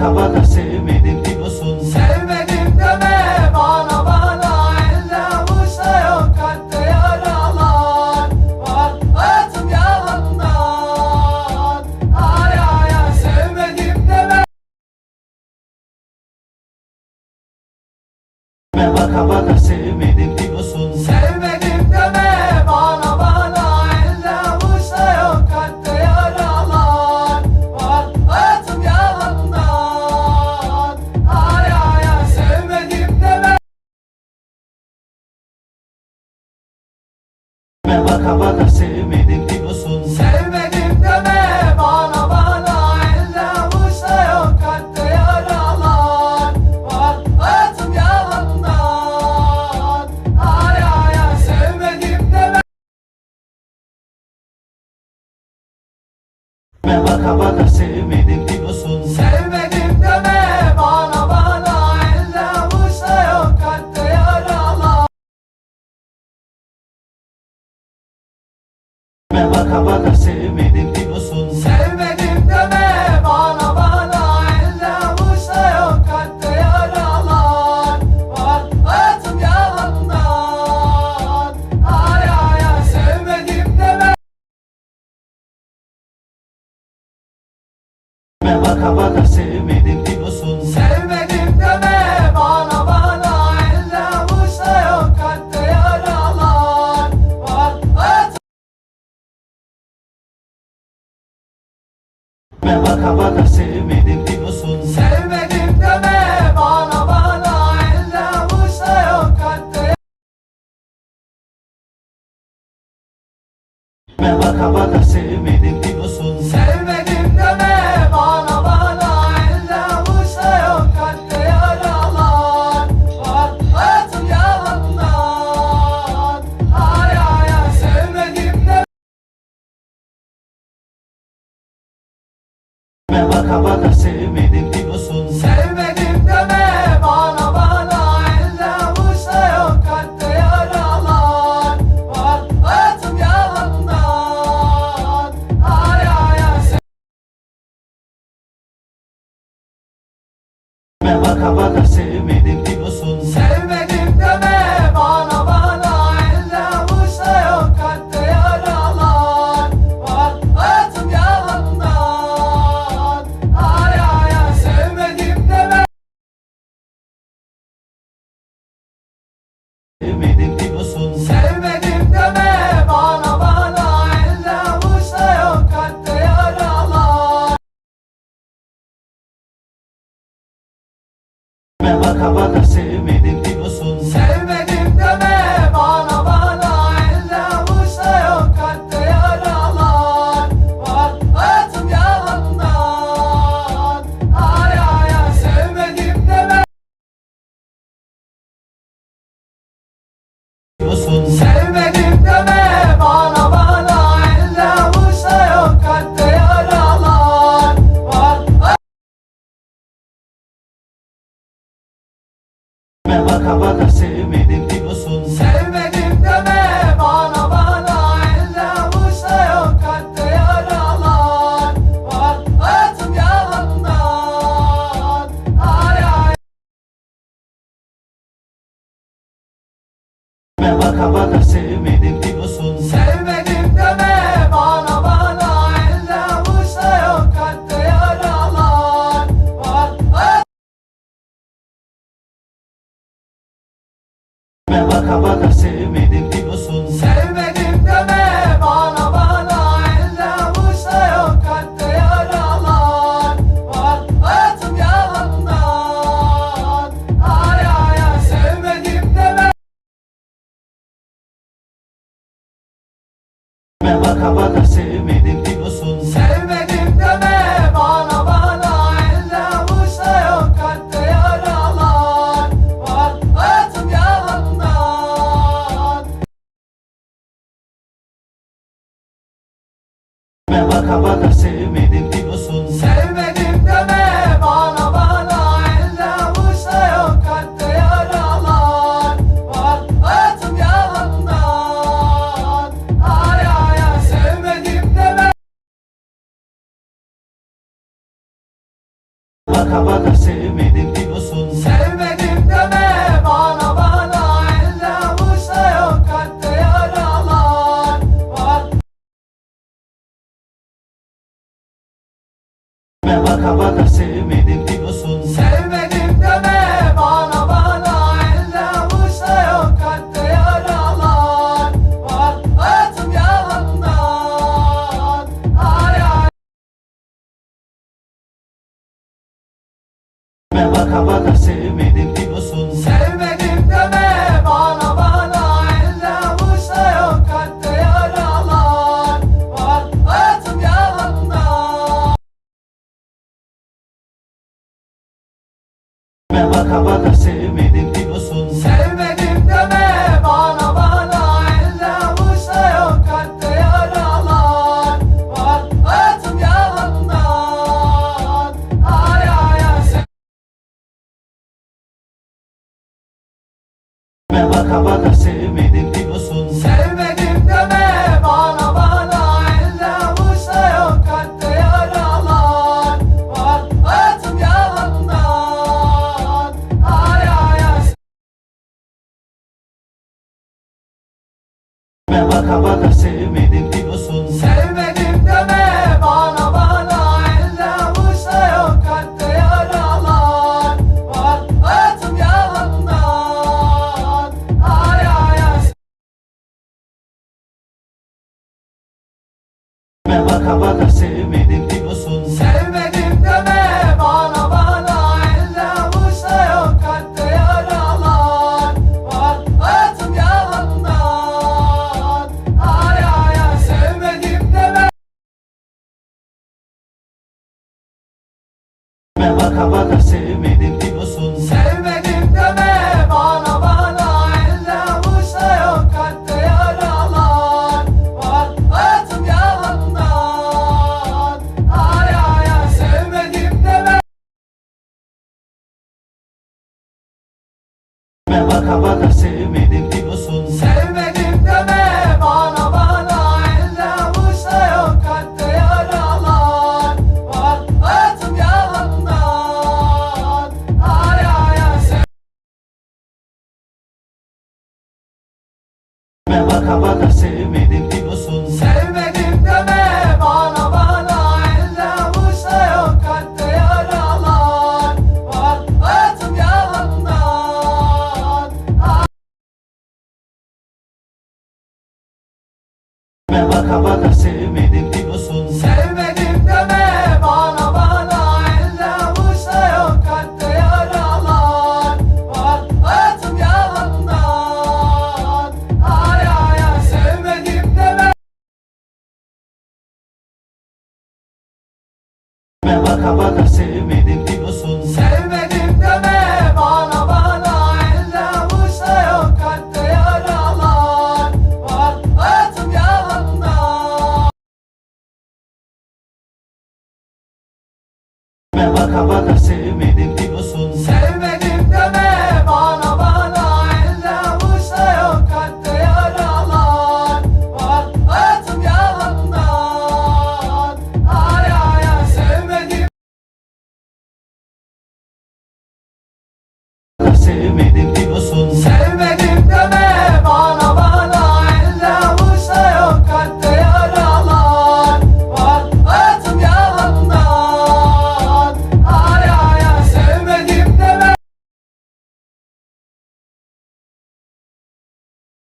Baka sevmedim diyorsun. Sevmedim deme bana bana Elde avuçta yok kalpte yaralar Var. Hayatım yalandan Ay ay ay. Sevmedim deme Baka baka gitme baka baka sevmedim diyorsun. Sevmedim deme bana bana elle avuçta yok kalpte yaralar. Baka baka sevmedim Baka sevmedim diyorsun. Sevmedim deme bana bana. Elle avuçta yok kalpte yaralar var. Hayat Baka baka sevmedim Baka baka baka baka Ve baka baka sevmedim diyorsun. Sevmedim deme bana bana. Elle avuçta yok kalpte yaralar Var. Hayatım yalandan. Ay ay ay. Sevmedim deme. Ve baka baka sevmedim acabar de ser ela acaba cacete. Baka baka sevmedim diyorsun. Sevmedim deme bana bana Elde avuçta yok kalpte yaralar Var. Hayatım yalandan Ay ay ay. Baka baka sevmedim খাবার আছে Yüzüme baka baka sevmek